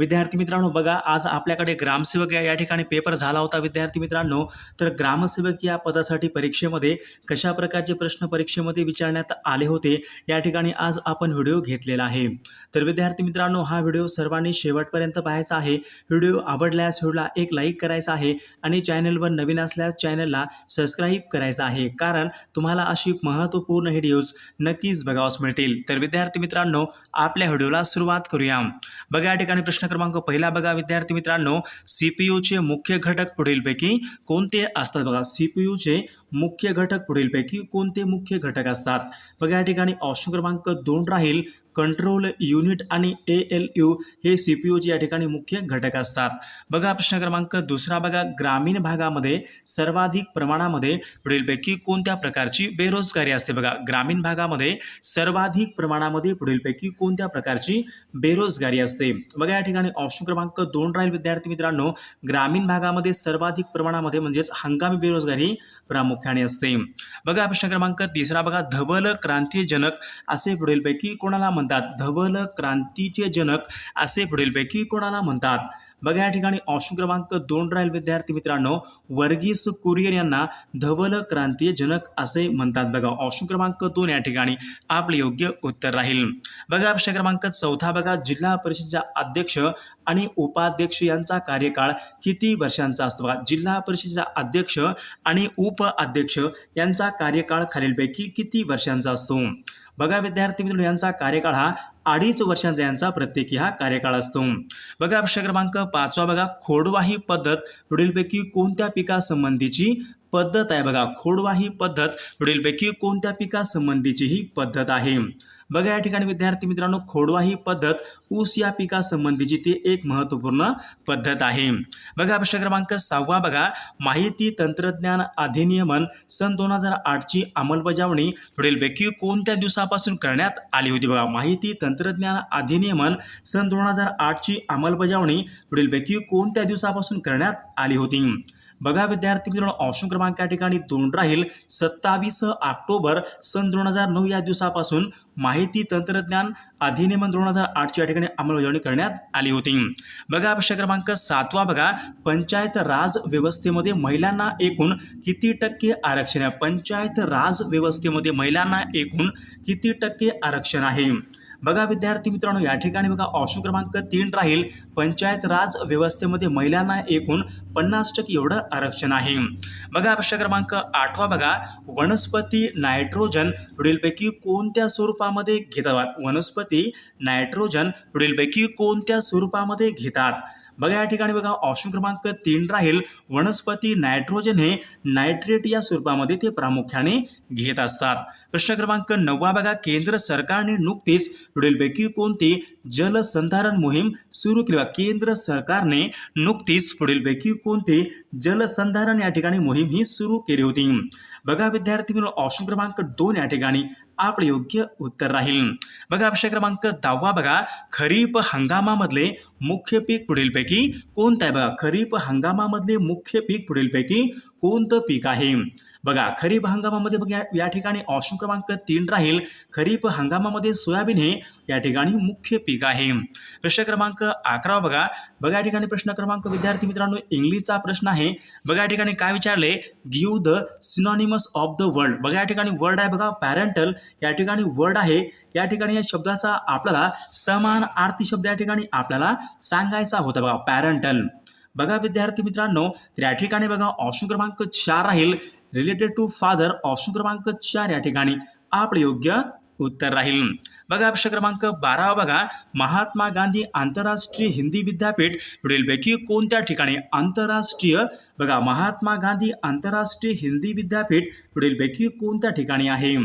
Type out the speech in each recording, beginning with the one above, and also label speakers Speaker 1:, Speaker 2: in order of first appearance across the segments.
Speaker 1: विद्यार्थी मित्रांनो बघा आज आपल्याकडे ग्रामसेवक या ठिकाणी पेपर झाला होता विद्यार्थी मित्रांनो. तर ग्रामसेवक या पदासाठी परीक्षेमध्ये कशा प्रकारचे प्रश्न परीक्षेमध्ये विचारण्यात आले होते या ठिकाणी आज आपण व्हिडिओ घेतलेला आहे. तर विद्यार्थी मित्रांनो हा व्हिडिओ सर्वांनी शेवटपर्यंत पाहायचा आहे. व्हिडिओ आवडल्यास व्हिडिओला एक लाईक करायचा आहे आणि चॅनलवर नवीन असल्यास चॅनलला सबस्क्राईब करायचा आहे. कारण तुम्हाला अशी महत्त्वपूर्ण व्हिडिओज नक्कीच बघावस मिळतील. तर विद्यार्थी मित्रांनो आपल्या व्हिडिओला सुरुवात करूया. बघा या ठिकाणी प्रश्न क्रमांक पहिला बघा विद्यार्थी मित्रांनो सी पी यूचे मुख्य घटक पुढीलपैकी कोणते असतात बघा? सी पी यूचे मुख्य घटक पुढीलपैकी कोणते मुख्य घटक असतात? बघा या ठिकाणी ऑप्शन क्रमांक दोन राहील. कंट्रोल युनिट आणि ए एल यू हे सी पी यूचे या ठिकाणी मुख्य घटक असतात. बघा प्रश्न क्रमांक दुसरा बघा. ग्रामीण भागामध्ये सर्वाधिक प्रमाणामध्ये पुढीलपैकी कोणत्या प्रकारची बेरोजगारी असते बघा? ग्रामीण भागामध्ये सर्वाधिक प्रमाणामध्ये पुढीलपैकी कोणत्या प्रकारची बेरोजगारी असते? बघा या ठिकाणी ऑप्शन क्रमांक दोन राहील विद्यार्थी मित्रांनो. ग्रामीण भागामध्ये सर्वाधिक प्रमाणामध्ये म्हणजेच हंगामी बेरोजगारी प्रामुख्याने असते. बघा प्रश्न क्रमांक तिसरा बघा. धवल क्रांतीजनक असे पुढीलपैकी कोणाला म्हणतात धवल क्रांतीचे जनक असे पुढीलपैकी कोणाला म्हणतात? बघा या ठिकाणी ऑप्शन क्रमांक दोन राहील विद्यार्थी मित्रांनो. वर्गीस कुरियर यांना धवल क्रांतीय जनक असे म्हणतात. बघा ऑप्शन क्रमांक दोन या ठिकाणी आपले योग्य उत्तर राहील. बघा प्रश्न क्रमांक चौथा बघा. जिल्हा परिषदेच्या अध्यक्ष आणि उपाध्यक्ष यांचा कार्यकाळ किती वर्षांचा असतो? बघा जिल्हा परिषदेचा अध्यक्ष आणि उपाध्यक्ष यांचा कार्यकाळ खालीलपैकी किती वर्षांचा असतो? बघा विद्यार्थी मित्रांनो यांचा कार्यकाळ हा अडीच वर्षांचा यांचा प्रत्येकी हा कार्यकाळ असतो. बघा प्रश्न क्रमांक पाचवा बघा. खोडवाही पद्धत पुढीलपैकी कोणत्या पिकासंबंधीची पद्धत आहे. बघा खोडवा ही पद्धत पुढीलपैकी कोणत्या पिकासंबंधीची ही पद्धत आहे? बघा या ठिकाणी विद्यार्थी मित्रांनो खोडवा ही पद्धत ऊस या पिकासंबंधीची ती एक महत्त्वपूर्ण पद्धत आहे. बघा प्रश्न क्रमांक सहावा बघा. माहिती तंत्रज्ञान अधिनियमन सन दोन हजार आठची अंमलबजावणी पुढीलपैकी कोणत्या दिवसापासून करण्यात आली होती? बघा माहिती तंत्रज्ञान अधिनियमन सन दोन हजार आठची अंमलबजावणी पुढीलपैकी कोणत्या दिवसापासून करण्यात आली होती? बघा विद्यार्थी मित्रांनो ऑप्शन क्रमांक या ठिकाणी दोन राहील. सत्तावीस ऑक्टोबर सन दोन हजार नऊ या दिवसापासून माहिती तंत्रज्ञान अधिनियमन दोन हजार आठची या ठिकाणी अंमलबजावणी करण्यात आली होती. बघा प्रश्न क्रमांक सातवा बघा. पंचायत राज व्यवस्थेमध्ये महिलांना एकूण किती टक्के आरक्षण आहे? पंचायत राज व्यवस्थेमध्ये महिलांना एकूण किती टक्के आरक्षण आहे? बघा विद्यार्थी मित्रांनो या ठिकाणी बघा ऑप्शन क्रमांक तीन राहील. पंचायत राज व्यवस्थेमध्ये महिलांना एकूण पन्नास टक्के एवढं आरक्षण आहे. बघा प्रश्न क्रमांक आठवा बघा. वनस्पती नायट्रोजन पुढीलपैकी कोणत्या स्वरूपात स्वरूपामध्ये घेतात. वनस्पती नायट्रोजन पुढीलपैकी कोणत्या स्वरूपामध्ये घेतात? बघा या ठिकाणी बघा ऑप्शन क्रमांक तीन राहील. वनस्पती नायट्रोजन हे नायट्रेट या स्वरूपामध्ये ते प्रामुख्याने घेत असतात. प्रश्न क्रमांक नववा बघा केंद्र सरकारने नुकतीच पुढीलपैकी कोणती जलसंधारण मोहीम सुरू केली? केंद्र सरकारने नुकतीच पुढीलपैकी कोणती जलसंधारण या ठिकाणी मोहीम ही सुरू केली होती? बघा विद्यार्थी मित्रांनो ऑप्शन क्रमांक दोन या ठिकाणी आपलं योग्य उत्तर राहील. बघा प्रश्न क्रमांक दहावा बघा खरीप हंगामामधले मुख्य पीक पुढीलपैकी कोणतं आहे बघा खरीप हंगामामधले मुख्य पीक पुढीलपैकी कोणतं पीक आहे? बघा खरीप हंगामामध्ये बघा या- ठिकाणी ऑप्शन क्रमांक तीन राहील. खरीप हंगामामध्ये सोयाबीन हे या ठिकाणी मुख्य पीक आहे. प्रश्न क्रमांक अकरा बघा. बघा या ठिकाणी प्रश्न क्रमांक विद्यार्थी मित्रांनो इंग्लिशचा प्रश्न आहे. बघा या ठिकाणी काय विचारले? Give the synonymous of the world बघा या ठिकाणी वर्ड आहे बघा पॅरेंटल या ठिकाणी वर्ड आहे. या ठिकाणी या शब्दाचा आपल्याला समान आरती शब्द या ठिकाणी आपल्याला सांगायचा होता बघा पॅरेंटल बघा विद्यार्थी मित्रांनो तर या ठिकाणी बघा ऑप्शन क्रमांक चार राहील. रिलेटेड टू फादर ऑप्शन क्रमांक चार या ठिकाणी आपलं योग्य उत्तर राहील. बघा प्रश्न क्रमांक बारा बघा. महात्मा गांधी आंतरराष्ट्रीय हिंदी विद्यापीठ पुढीलपैकी कोणत्या ठिकाणी आंतरराष्ट्रीय? बघा महात्मा गांधी आंतरराष्ट्रीय हिंदी विद्यापीठ पुढीलपैकी कोणत्या ठिकाणी आहे?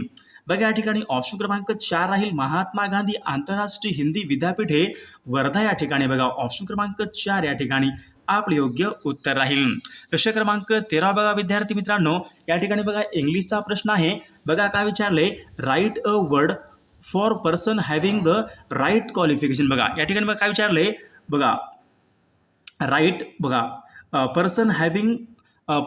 Speaker 1: बघा या ठिकाणी ऑप्शन क्रमांक चार राहील. महात्मा गांधी आंतरराष्ट्रीय हिंदी विद्यापीठ हे वर्धा या ठिकाणी बघा. ऑप्शन क्रमांक चार या ठिकाणी आपलं योग्य उत्तर राहील. प्रश्न क्रमांक तेरा बघा विद्यार्थी मित्रांनो. या ठिकाणी बघा इंग्लिशचा प्रश्न आहे. बघा काय विचारले right a word for person having the right qualification बघा या ठिकाणी बघा काय विचारले बघा राईट बघा person having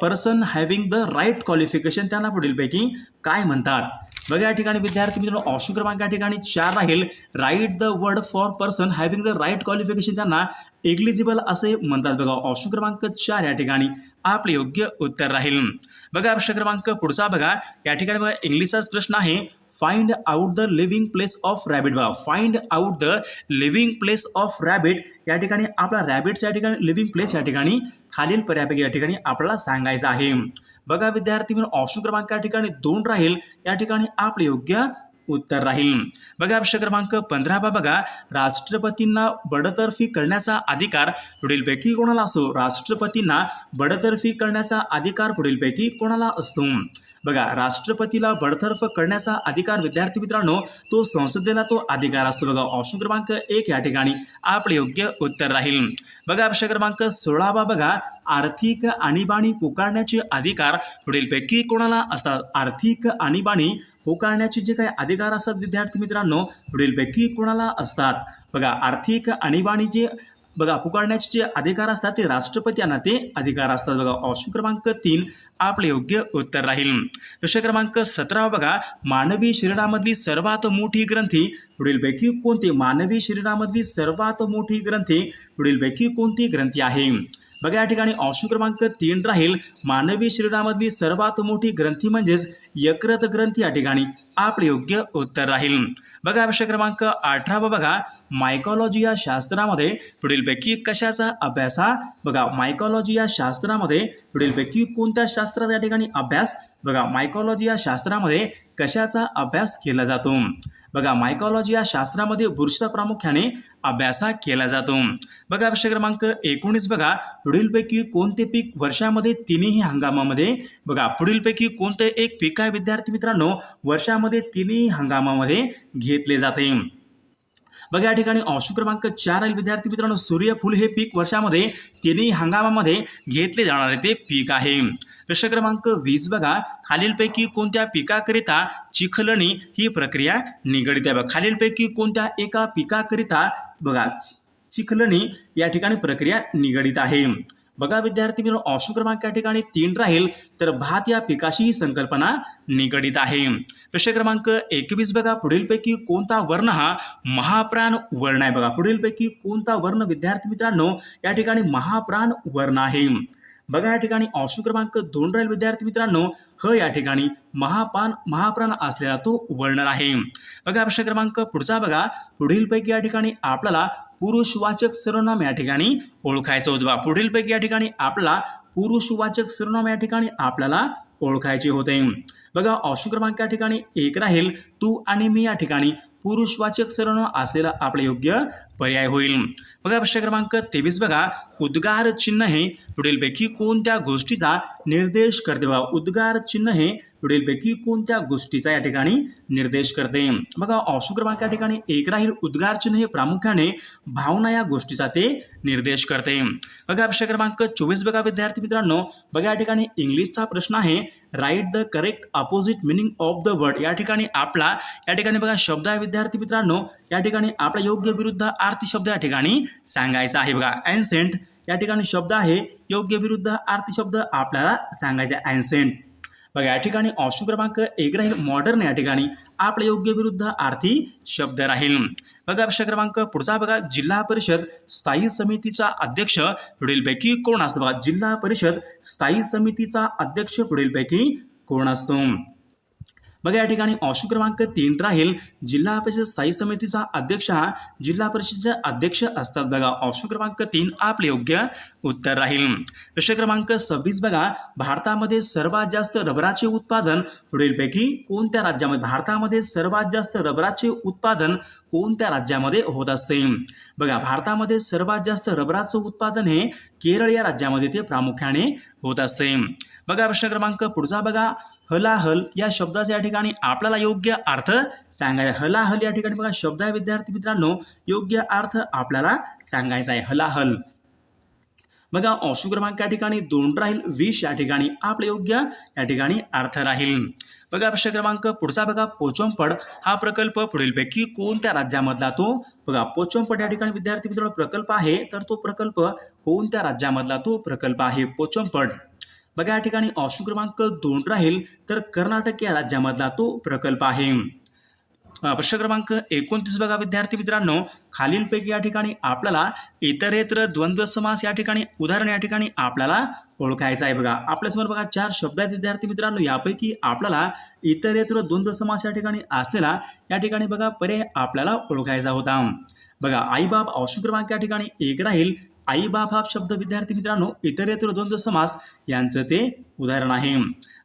Speaker 1: person having the right qualification त्यांना पुढीलपैकी काय म्हणतात? बघा या ठिकाणी विद्यार्थी मित्रांनो ऑप्शन क्रमांक या ठिकाणी चार राहील. Right the word for person having the right qualification त्यांना एग्लिजिबल असे म्हणतात बघा. ऑप्शन क्रमांक चार या ठिकाणी आपले योग्य उत्तर राहील. बघा प्रश्न क्रमांक पुढचा बघा. या ठिकाणी बघा इंग्लिशचाच प्रश्न आहे. Find out the living place of rabbit बघा find out the living place of rabbit या ठिकाणी आपला रॅबिट्स या ठिकाणी लिव्हिंग प्लेस या ठिकाणी खालील पर्यापैकी या ठिकाणी आपल्याला सांगायचं आहे. बघा विद्यार्थी म्हणून ऑप्शन क्रमांक या ठिकाणी दोन राहील. या ठिकाणी आपले योग्य उत्तर राहील. बघा प्रश्न क्रमांक पंधरावा बघा. राष्ट्रपतींना बडतर्फी करण्याचा अधिकार पुढीलपैकी कोणाला असतो राष्ट्रपतींना बडतर्फी करण्याचा अधिकार पुढीलपैकी कोणाला असतो? बघा राष्ट्रपतीला बडतर्फ करण्याचा अधिकार विद्यार्थी मित्रांनो तो संसदेला तो अधिकार असतो. बघा ऑप्शन क्रमांक एक या ठिकाणी आपले योग्य उत्तर राहील. बघा प्रश्न क्रमांक सोळावा बघा. आर्थिक आणीबाणी पुकारण्याचे अधिकार पुढीलपैकी कोणाला असतात? आर्थिक आणीबाणी पुकारण्याचे जे काही अधिकार असतात विद्यार्थी मित्रांनो पुढीलपैकी कोणाला असतात? बघा आर्थिक आणीबाणीचे बघा पुकारण्याचे जे अधिकार असतात ते राष्ट्रपती यांना ते अधिकार असतात. बघा ऑप्शन क्रमांक तीन आपले योग्य उत्तर राहील. प्रश्न क्रमांक सतरा बघा मानवी शरीरामधली सर्वात मोठी ग्रंथी. पुढीलपैकी कोणती? मानवी शरीरामधली सर्वात मोठी ग्रंथी. पुढीलपैकी कोणती ग्रंथी आहे? बघा या ठिकाणी ऑप्शन क्रमांक तीन राहील. मानवी शरीरामधली सर्वात मोठी ग्रंथी म्हणजेच यकृत ग्रंथी या ठिकाणी. आपले योग्य उत्तर राहील. बघा प्रश्न क्रमांक अठरावा बघा मायकॉलॉजी या शास्त्रामध्ये पुढीलपैकी कशाचा अभ्यास हा? बघा मायकॉलॉजी या शास्त्रामध्ये पुढीलपैकी कोणत्या शास्त्राचा या ठिकाणी अभ्यास? बघा मायकॉलॉजी या शास्त्रामध्ये कशाचा अभ्यास केला जातो? बघा मायकॉलॉजी या शास्त्रामध्ये बुरशीचा प्रामुख्याने अभ्यास हा केला जातो. बघा प्रश्न क्रमांक एकोणीस बघा. पुढीलपैकी कोणते पीक वर्षामध्ये तिन्ही हंगामामध्ये? बघा पुढीलपैकी कोणते एक पीक आहे? विद्यार्थी मित्रांनो वर्षामध्ये तिन्ही हंगामामध्ये घेतले जाते. बघा या ठिकाणी ऑप्शन क्रमांक चार आहे विद्यार्थी मित्रांनो सूर्यफूल हे पीक वर्षामध्ये तिन्ही हंगामामध्ये घेतले जाणारे ते पीक आहे. प्रश्न क्रमांक वीस बघा. खालीलपैकी कोणत्या पिकाकरिता चिखलणी ही प्रक्रिया निगडित आहे? बघा खालीलपैकी कोणत्या एका पिकाकरिता बघा चिखलणी या ठिकाणी प्रक्रिया निगडित आहे. बघा विद्यार्थी मित्रांनो ऑप्शन क्रमांक या ठिकाणी तीन राहील तर भात या पिकाशी ही संकल्पना निगडित आहे. प्रश्न क्रमांक एकवीस बघा पुढीलपैकी कोणता वर्ण हा महाप्राण वर्ण आहे? बघा पुढीलपैकी कोणता वर्ण विद्यार्थी मित्रांनो या ठिकाणी महाप्राण वर्ण आहे? बघा या ठिकाणी ऑप्शन क्रमांक दोन राहील विद्यार्थी मित्रांनो ह या ठिकाणी महापान महाप्राण असलेला तो वर्ण आहे. बघा प्रश्न क्रमांक पुढचा बघा पुढीलपैकी या ठिकाणी आपल्याला पुरुषवाचक सर्वनाम या ठिकाणी ओळखायचं होतं. बा पुढीलपैकी या ठिकाणी आपला पुरुषवाचक सर्वनाम या ठिकाणी आपल्याला ओळखायचे होते. बघा ऑप्शन क्रमांक या ठिकाणी एक राहील. तू आणि मी या ठिकाणी पुरुषवाचक सर्वनाम असलेला आपले योग्य पर्याय होईल. बघा प्रश्न क्रमांक तेवीस बघा. उद्गार चिन्ह हे पुढीलपैकी कोणत्या गोष्टीचा निर्देश करते? बघा उद्गार चिन्ह हे पुढीलपैकी कोणत्या गोष्टीचा या ठिकाणी निर्देश करते? बघा ऑप्शन क्रमांक या ठिकाणी एक राहील उद्गार चिन्ह हे प्रामुख्याने भावना या गोष्टीचा ते निर्देश करते. बघा प्रश्न क्रमांक चोवीस बघा विद्यार्थी मित्रांनो. बघा या ठिकाणी इंग्लिशचा प्रश्न आहे right the correct opposite meaning of the word या ठिकाणी आपला या ठिकाणी बघा शब्द आहे विद्यार्थी मित्रांनो. या ठिकाणी आपला योग्य विरुद्ध आर्थी शब्द या ठिकाणी सांगायचा आहे. बघा अँसेंट या ठिकाणी शब्द आहे योग्य विरुद्ध आर्थी शब्द आपल्याला सांगायचा आहे. ॲन्सेंट बघा या ठिकाणी ऑप्शन क्रमांक एक राहील मॉडर्न या ठिकाणी आपल्या योग्य विरुद्ध आर्थी शब्द राहील. बघा प्रश्न क्रमांक पुढचा बघा जिल्हा परिषद स्थायी समितीचा अध्यक्ष पुढीलपैकी कोण असतो? बघा जिल्हा परिषद स्थायी समितीचा अध्यक्ष पुढीलपैकी कोण असतो? बघा या ठिकाणी ऑप्शन क्रमांक तीन राहील. जिल्हा परिषद स्थायी समितीचा अध्यक्ष हा जिल्हा परिषदेचे अध्यक्ष असतात बघा. ऑप्शन क्रमांक तीन आपले योग्य उत्तर राहील. प्रश्न क्रमांक सव्वीस बघा. भारतामध्ये सर्वात जास्त रबराचे उत्पादन पुढीलपैकी कोणत्या राज्यामध्ये? भारतामध्ये सर्वात जास्त रबराचे उत्पादन कोणत्या राज्यामध्ये होत असते? बघा भारतामध्ये सर्वात जास्त रबराचं उत्पादन हे केरळ या राज्यामध्ये ते प्रामुख्याने होत असते. बघा प्रश्न क्रमांक पुढचा बघा. हलाहल या शब्दाचा या ठिकाणी आपल्याला योग्य अर्थ सांगायचा हलाहल या ठिकाणी बघा शब्द आहे विद्यार्थी मित्रांनो. योग्य अर्थ आपल्याला सांगायचा आहे. हलाहल. बघा ऑप्शन क्रमांक या ठिकाणी दोन राहील वीस या ठिकाणी आपले योग्य या ठिकाणी अर्थ राहील. बघा प्रश्न क्रमांक पुढचा बघा पोचंपड हा प्रकल्प पुढीलपैकी कोणत्या राज्यामधला तो? बघा पोचमपड या ठिकाणी विद्यार्थी मित्रांनो प्रकल्प आहे. तर तो प्रकल्प कोणत्या राज्यामधला तो प्रकल्प आहे? पोचंपड बघा या ठिकाणी ऑप्शन क्रमांक दोन राहील. तर कर्नाटक या राज्यामधला तो प्रकल्प आहे. प्रश्न क्रमांक एकोणतीस बघा विद्यार्थी मित्रांनो. खालीलपैकी या ठिकाणी आपल्याला इतरेत्र द्वंद्व समास या ठिकाणी उदाहरण या ठिकाणी आपल्याला ओळखायचं आहे बघा. आपल्यासमोर बघा चार शब्द आहेत विद्यार्थी मित्रांनो. यापैकी आपल्याला इतरेत्र द्वंद्व समास या ठिकाणी असलेला या ठिकाणी बघा पर्याय आपल्याला ओळखायचा होता. बघा आईबाप ऑप्शन क्रमांक या ठिकाणी एक राहील. आईबाप हा शब्द विद्यार्थी मित्रांनो इतरेतर द्वंद्व समास यांचं ते उदाहरण आहे.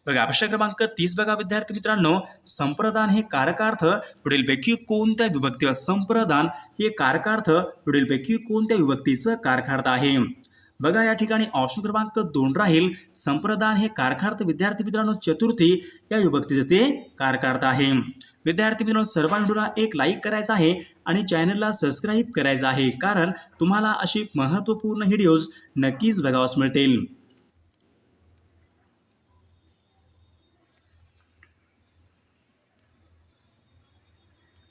Speaker 1: बघा प्रश्न क्रमांक तीस बघा विद्यार्थी मित्रांनो. संप्रदान हे कारकार्थ पुढीलपैकी कोणत्या विभक्तीवर संप्रदान हे कारकार्थ पुढीलपैकी कोणत्या विभक्तीचं कारकार्थ आहे? बघा या ठिकाणी ऑप्शन क्रमांक दोन राहील. संप्रदान हे कारकार्थ विद्यार्थी मित्रांनो चतुर्थी या विभक्तीचं ते कारकार्थ आहे. विद्यार्थी मित्रांनो सर्व व्हिडिओला एक लाईक करायचा आहे आणि चॅनलला सबस्क्राईब करायचं आहे. कारण तुम्हाला अशी महत्त्वपूर्ण व्हिडिओज नक्कीच बघावास मिळतील.